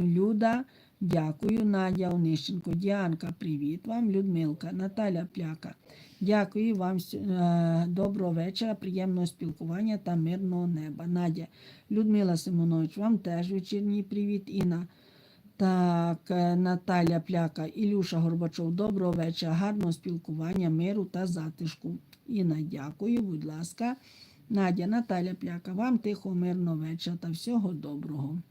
Люда. Дякую, Надя Онищенко, Діанка, привіт вам, Людмилка, Наталя Пляка. Дякую вам. е, Доброго вечора, приємного спілкування та мирного неба. Надя, Людмила Симонович, вам теж вечірній привіт. Інна. Так, е, Наталя Пляка, Ілюша Горбачов, доброго вечора, гарного спілкування, миру та затишку. Інна, дякую, будь ласка. Надя, Наталя Пляка, вам тихого, мирного вечора та всього доброго.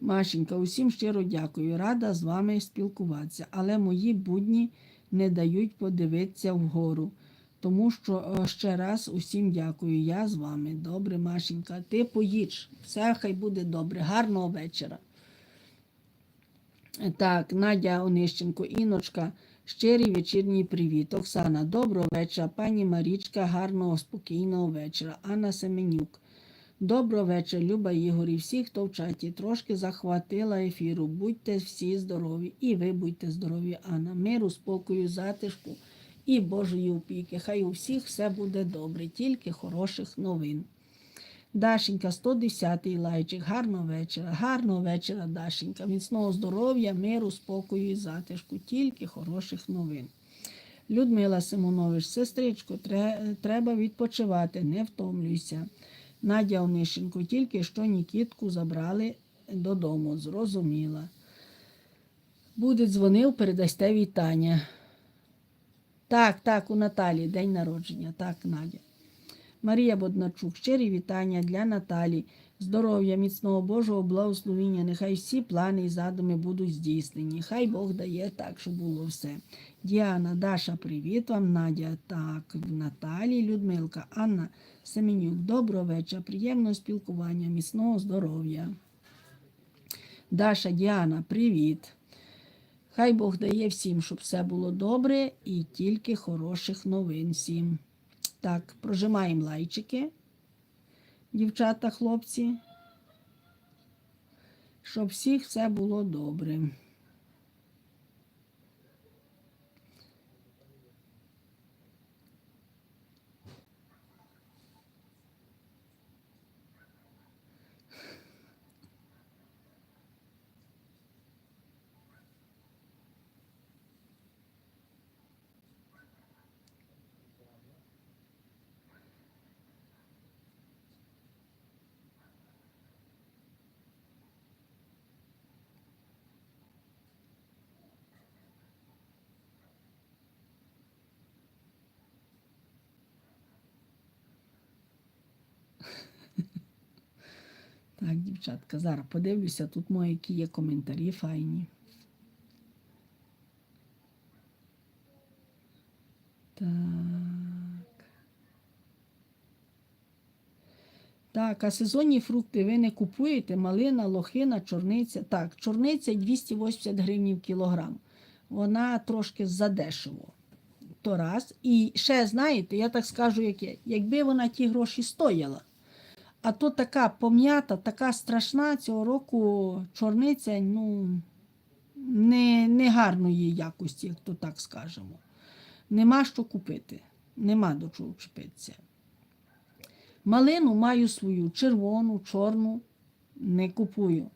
Машенька, усім щиро дякую. Рада з вами спілкуватися, але мої будні не дають подивитися вгору. Тому що е, ще раз усім дякую. Я з вами. Добре, Машенька. Ти поїдь. Все хай буде добре. Гарного вечора. Так, Надя Онищенко, Іночка, щирий вечірній привіт. Оксана, доброго вечора. Пані Марічка, гарного, спокійного вечора. Анна Семенюк. Доброго вечора, Люба Ігор і всі, хто в чаті трошки захватила ефіру. Будьте всі здорові, і ви будьте здорові, Анна. Миру, спокою, затишку і Божої опіки. Хай у всіх все буде добре, тільки хороших новин. Дашенька, 110-й лайчик. Гарного вечора. Гарного вечора, Дашенька. Міцного здоров'я, миру, спокою і затишку. Тільки хороших новин. Людмила Симонович, сестричко, треба відпочивати, не втомлюйся. Надя Онищенко, тільки що Нікітку забрали додому. Зрозуміла. Буде дзвонив, передасте вітання. Так, так, у Наталі день народження. Так, Надя. Марія Бодначук, щирі вітання для Наталі. Здоров'я, міцного Божого благословіння. Нехай всі плани і задуми будуть здійснені. Хай Бог дає так, щоб було все. Діана, Даша, привіт вам, Надя. Так, Наталі, Людмилка, Анна Семенюк. Доброго вечора, приємного спілкування, міцного здоров'я. Даша, Діана, привіт. Хай Бог дає всім, щоб все було добре і тільки хороших новин всім. Так, прожимаємо лайчики, дівчата, хлопці, щоб всіх все було добре. Так, дівчатка, зараз подивлюся, тут мої які є коментарі файні. Так. Так, а сезонні фрукти ви не купуєте? Малина, лохина, чорниця. Так, чорниця 280 гривень в кілограм. Вона трошки задешево. То раз. І ще, знаєте, я так скажу, яке, якби вона ті гроші стояла. А то така пом'ята, така страшна цього року чорниця, ну, не, не гарної якості, як то так скажемо. Нема що купити, нема до чого вчепитися. Малину маю свою червону, чорну, не купую.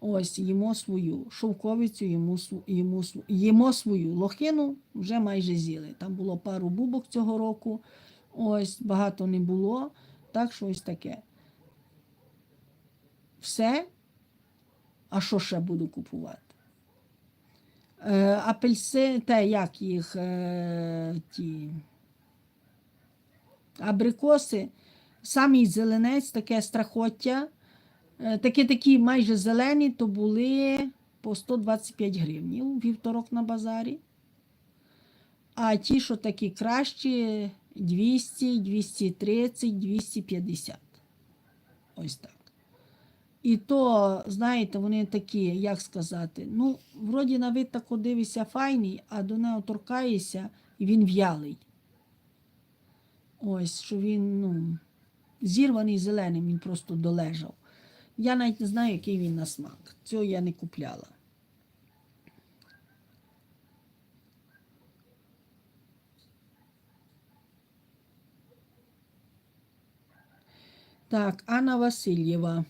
Ось їмо свою, шовковицю їмо, їмо, їмо свою лохину вже майже з'їли. Там було пару бубок цього року, ось багато не було. Так, що ось таке. Все. А що ще буду купувати? Е, апельси, те, як їх, е, ті абрикоси, самий зеленець, таке страхоття. Е, такі такі майже зелені, то були по 125 гривень у вівторок на базарі. А ті, що такі кращі, 200, 230, 250. Ось так. І то, знаєте, вони такі, як сказати, ну, вроді на вид так дивишся файний, а до нього торкаєшся, і він в'ялий. Ось, що він, ну, зірваний зеленим, він просто долежав. Я навіть не знаю, який він на смак. Цього я не купляла. Так, Анна Васильєва.